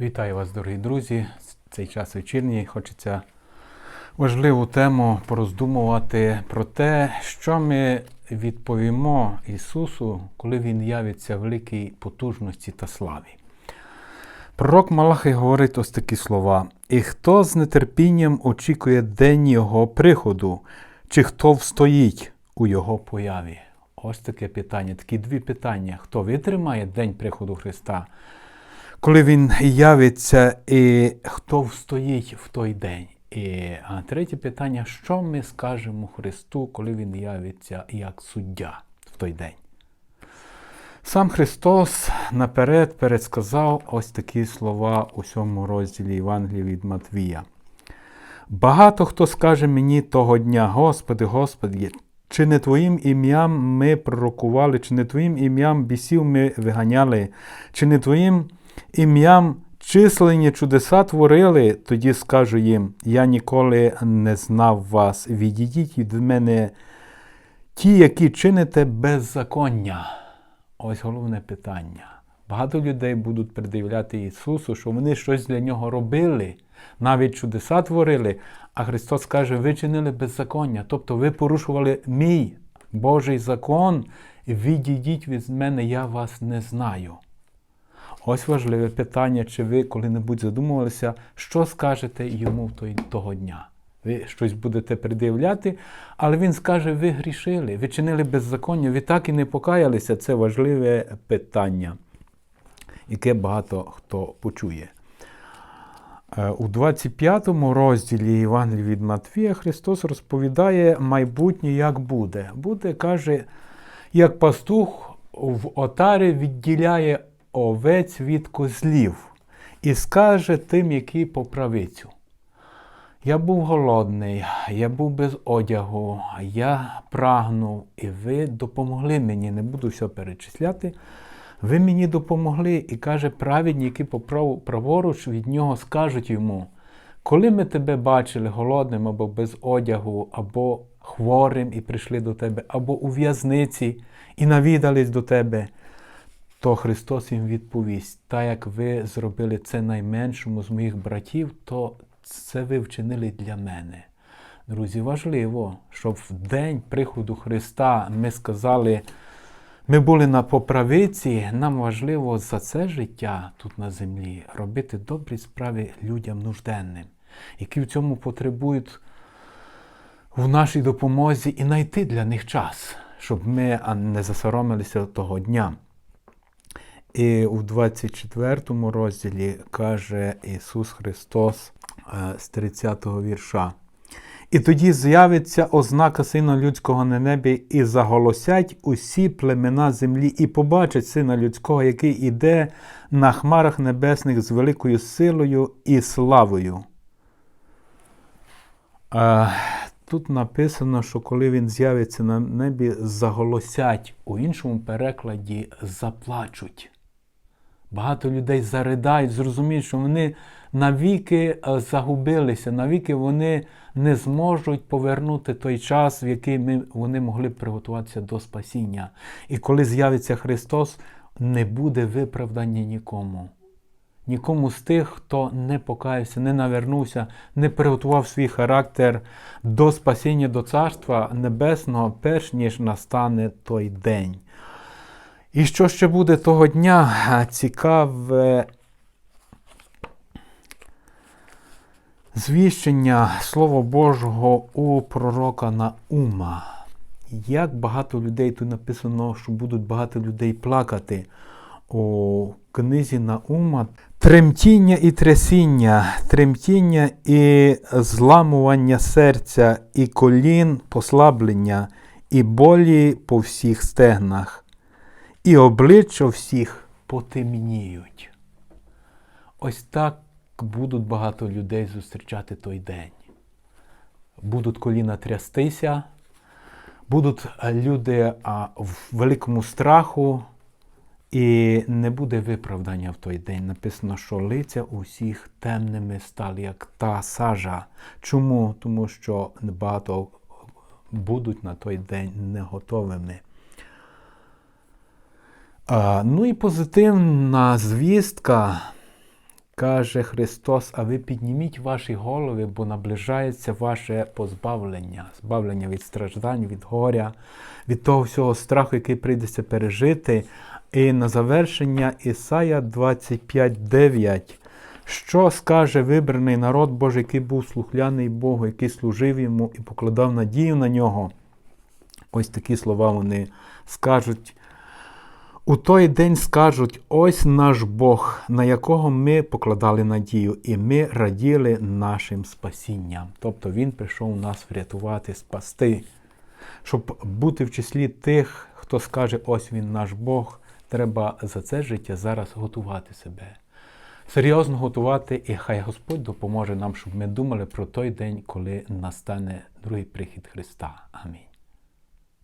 Вітаю вас, дорогі друзі. Цей час вечірній хочеться важливу тему пороздумувати про те, що ми відповімо Ісусу, коли Він явиться в великій потужності та славі. Пророк Малахи говорить ось такі слова: І хто з нетерпінням очікує день Його приходу, чи хто встоїть у Його появі? Ось таке питання, такі дві питання. Хто витримає день приходу Христа? Коли він явиться, і хто встоїть в той день. І третє питання: що ми скажемо Христу, коли Він явиться як суддя в той день? Сам Христос наперед передсказав ось такі слова у сьомому розділі Євангелії від Матвія. Багато хто скаже мені того дня, Господи, Господи, чи не Твоїм ім'ям ми пророкували, чи не Твоїм ім'ям бісів ми виганяли, чи не Твоїм ім'ям численні чудеса творили, тоді скажу їм: Я ніколи не знав вас. Відійдіть від мене ті, які чините беззаконня. Ось головне питання. Багато людей будуть пред'являти Ісусу, що вони щось для нього робили, навіть чудеса творили, а Христос каже, ви чинили беззаконня, тобто ви порушували мій Божий закон, відійдіть від мене, я вас не знаю. Ось важливе питання, чи ви коли-небудь задумувалися, що скажете йому той, того дня. Ви щось будете пред'являти, але він скаже, ви грішили, ви чинили беззаконня, ви так і не покаялися. Це важливе питання, яке багато хто почує. Е, У 25 розділі Євангелії від Матвія Христос розповідає майбутнє, як буде. Буде, каже, як пастух в отарі відділяє овець від козлів і скаже тим, які по правицю. Я був голодний, я був без одягу, я прагнув, і ви допомогли мені, не буду все перечисляти. Ви мені допомогли, і каже, праведні, які праворуч від нього скажуть йому, коли ми тебе бачили голодним або без одягу, або хворим і прийшли до тебе, або у в'язниці і навідались до тебе, то Христос їм відповість: та як ви зробили це найменшому з моїх братів, то це ви вчинили для мене. Друзі, важливо, щоб в день приходу Христа ми сказали, ми були на поправиці, нам важливо за це життя тут на землі робити добрі справи людям нужденним, які в цьому потребують в нашій допомозі і знайти для них час, щоб ми не засоромилися того дня. І у 24 розділі каже Ісус Христос е, з 30 го вірша. І тоді з'явиться ознака Сина Людського на небі, і заголосять усі племена землі, і побачать Сина Людського, який іде на хмарах небесних з великою силою і славою. Е, Тут написано, що коли він з'явиться на небі, заголосять, у іншому перекладі заплачуть. Багато людей заридають, зрозуміють, що вони навіки е, загубилися, навіки вони не зможуть повернути той час, в який ми, вони могли б приготуватися до спасіння. І коли з'явиться Христос, не буде виправдання нікому. Нікому з тих, хто не покаявся, не навернувся, не приготував свій характер до спасіння, до Царства Небесного, перш ніж настане той день. І що ще буде того дня? Цікаве звіщення Слова Божого у пророка Наума. Як багато людей тут написано, що будуть багато людей плакати у книзі Наума. Тремтіння і трясіння, тремтіння і зламування серця, і колін послаблення, і болі по всіх стегнах і обличчя всіх потемніють. Ось так будуть багато людей зустрічати той день. Будуть коліна трястися, будуть люди в великому страху, і не буде виправдання в той день. Написано, що лиця усіх темними стали, як та сажа. Чому? Тому що багато будуть на той день не готовими. Ну і позитивна звістка Каже Христос, а ви підніміть ваші голови, бо наближається ваше позбавлення, збавлення від страждань, від горя, від того всього страху, який прийдеться пережити. І на завершення Ісая 25.9. Що скаже вибраний народ Божий, який був слухляний Богу, який служив йому і покладав надію на нього? Ось такі слова вони скажуть. У той день скажуть: ось наш Бог, на якого ми покладали надію, і ми раділи нашим спасінням. Тобто Він прийшов нас врятувати, спасти. Щоб бути в числі тих, хто скаже, ось він наш Бог, треба за це життя зараз готувати себе. Серйозно готувати, і хай Господь допоможе нам, щоб ми думали про той день, коли настане другий прихід Христа. Амінь.